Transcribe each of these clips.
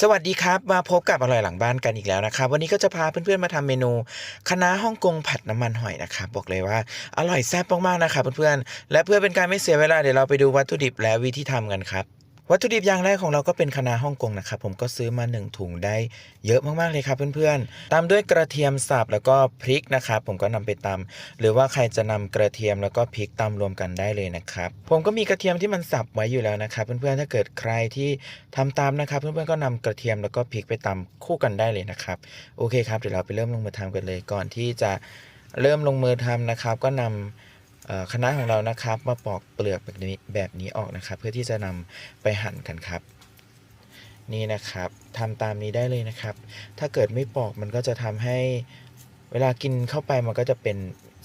สวัสดีครับ มาพบกับอร่อยหลังบ้านกันอีกแล้วนะครับ วันนี้ก็จะพาเพื่อนๆมาทำเมนูคณะฮ่องกงผัดน้ำมันหอยนะครับบอกเลยว่าอร่อยแซ่บมากๆนะครับเพื่อนๆและเพื่อเป็นการไม่เสียเวลาเดี๋ยวเราไปดูวัตถุดิบและวิธีทำกันครับ วัตถุดิบอย่างแรกของเราก็เป็นคะน้าฮ่องกงนะครับผมก็ซื้อมา 1 ถุงได้เยอะมากๆเลยครับเพื่อนๆ ตามด้วยกระเทียมสับแล้วก็พริกนะครับผมก็นำไปตำหรือว่าใครจะนำกระเทียมแล้วก็พริกตำรวมกันได้เลยนะครับผมก็มีกระเทียมที่มันสับไว้อยู่แล้วนะครับเพื่อนๆถ้าเกิดใครที่ทำตามนะครับเพื่อนๆก็นำกระเทียมแล้วก็พริกไปตำคู่กันได้เลยนะครับโอเคครับเดี๋ยวเราไปเริ่มลงมือทำกันเลยก่อนที่จะเริ่มลงมือทำนะครับ ก็นำ เอ่อคะของเรานะครับ มาปอกเปลือกแบบนี้แบบนี้ออกนะครับ เพื่อที่จะนำไปหั่นกันครับ นี่นะครับทำตามนี้ได้เลยนะครับ ถ้าเกิดไม่ปอกมันก็จะทำให้เวลากินเข้าไปมันก็จะเป็น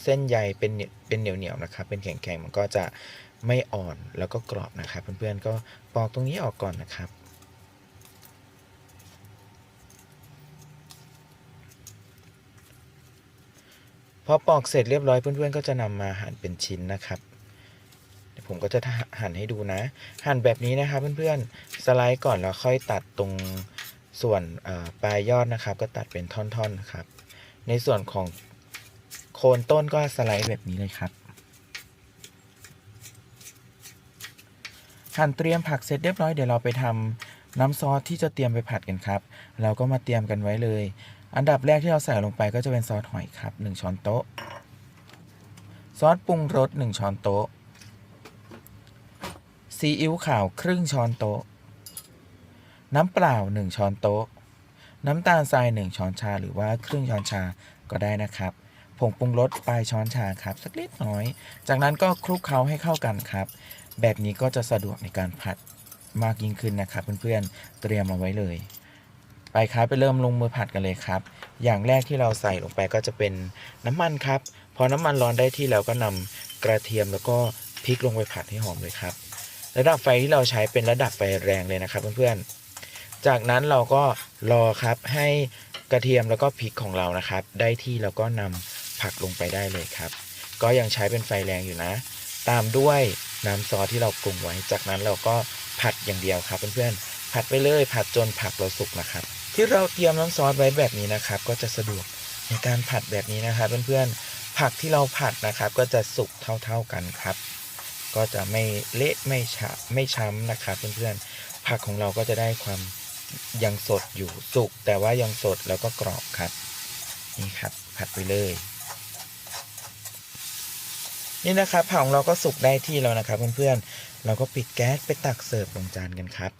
เส้นใยเป็นเนียเป็นเหนียวเหนียวนะครับ เป็นแข็งแข็งมันก็จะไม่อ่อนแล้วก็กรอบนะครับ เพื่อนๆก็ปอกตรงนี้ออกก่อนนะครับ พอปอกเสร็จเรียบร้อยเพื่อนๆก็จะนำมาหั่นเป็นชิ้นนะครับเดี๋ยวผมก็จะหั่นให้ดูนะ หั่นแบบนี้นะครับเพื่อนๆสไลด์ก่อนแล้วค่อยตัดตรงส่วนปลายยอดนะครับ ก็ตัดเป็นท่อนๆนะครับ ในส่วนของโคนต้นก็สไลด์แบบนี้เลยครับหั่นเตรียมผักเสร็จเรียบร้อยเดี๋ยวเราไปทำน้ำซอสที่จะเตรียมไปผัดกันครับ เราก็มาเตรียมกันไว้เลย อันดับแรกที่เราใส่ลงไปก็จะเป็นซอสหอยครับ 1 ช้อนโต๊ะ ซอสปรุงรส 1 ช้อนโต๊ะ ซีอิ๊วขาวครึ่งช้อนโต๊ะ น้ำเปล่า 1 ช้อนโต๊ะ น้ำตาลทราย 1 ช้อนชา หรือว่าครึ่งช้อนชาก็ได้นะครับ ผงปรุงรสปลายช้อนชาครับ สักเล็กน้อย จากนั้นก็คลุกเคล้าให้เข้ากันครับ แบบนี้ก็จะสะดวกในการผัดมากยิ่งขึ้นนะครับ เพื่อนๆ เตรียมมาไว้เลย ไปครับไปเริ่มลงมือผัดกันเลยครับ อย่างแรกที่เราใส่ลงไปก็จะเป็นน้ำมันครับ พอน้ำมันร้อนได้ที่แล้วก็นำกระเทียมแล้วก็พริกลงไปผัดให้หอมเลยครับ ระดับไฟที่เราใช้เป็นระดับไฟแรงเลยนะครับเพื่อนๆ จากนั้นเราก็รอครับให้กระเทียมแล้วก็พริกของเรานะครับ ได้ที่แล้วก็นำผักลงไปได้เลยครับ ก็ยังใช้เป็นไฟแรงอยู่นะ ตามด้วยน้ำซอสที่เราปรุงไว้ จากนั้นเราก็ผัดอย่างเดียวครับเพื่อนๆ ผัดไปเลยผัดจนผักเราสุกนะครับ ที่เราเตรียมน้ำซอสไว้แบบนี้นะครับ ก็จะสะดวกในการผัดแบบนี้นะครับเพื่อนๆผักที่เราผัดนะครับ ก็จะสุกเท่าๆกันครับ ก็จะไม่เละไม่ฉะไม่ช้ำนะครับเพื่อนๆผักของเราก็จะได้ความยังสดอยู่สุก แต่ว่ายังสดแล้วก็กรอบครับนี่ครับผัดไปเลย นี่นะครับผักของเราก็สุกได้ที่แล้วนะครับเพื่อนๆเราก็ปิดแก๊สไปตักเสิร์ฟลงจานกันครับ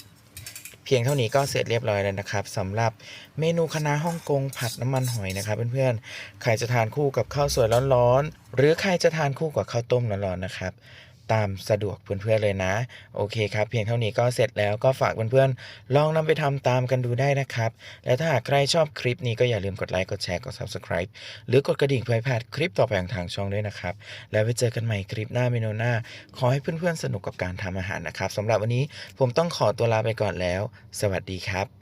พียงเท่านี้ก็เสร็จเรียบร้อยแล้วนะครับสำหรับเมนูคณะฮ่องกงผัดน้ำมันหอยนะครับเพื่อนๆใครจะทานคู่กับข้าวสวยร้อนๆหรือใครจะทานคู่กับข้าวต้มร้อนๆนะครับ ตามสะดวกเพื่อนๆเลยนะ โอเคครับ เพียงเท่านี้ก็เสร็จแล้วก็ฝากเพื่อนๆลองนำไปทำตามกันดูได้นะครับ และถ้าหากใครชอบคลิปนี้ก็อย่าลืมกดไลค์กดแชร์กด Subscribe หรือกดกระดิ่งเพื่อให้พลาดคลิปต่อไปของทางช่องด้วยนะครับ แล้วไปเจอกันใหม่คลิปหน้าเมนูหน้า ขอให้เพื่อนๆสนุกกับการทำอาหารนะครับสำหรับวันนี้ผมต้องขอตัวลาไปก่อนแล้ว สวัสดีครับ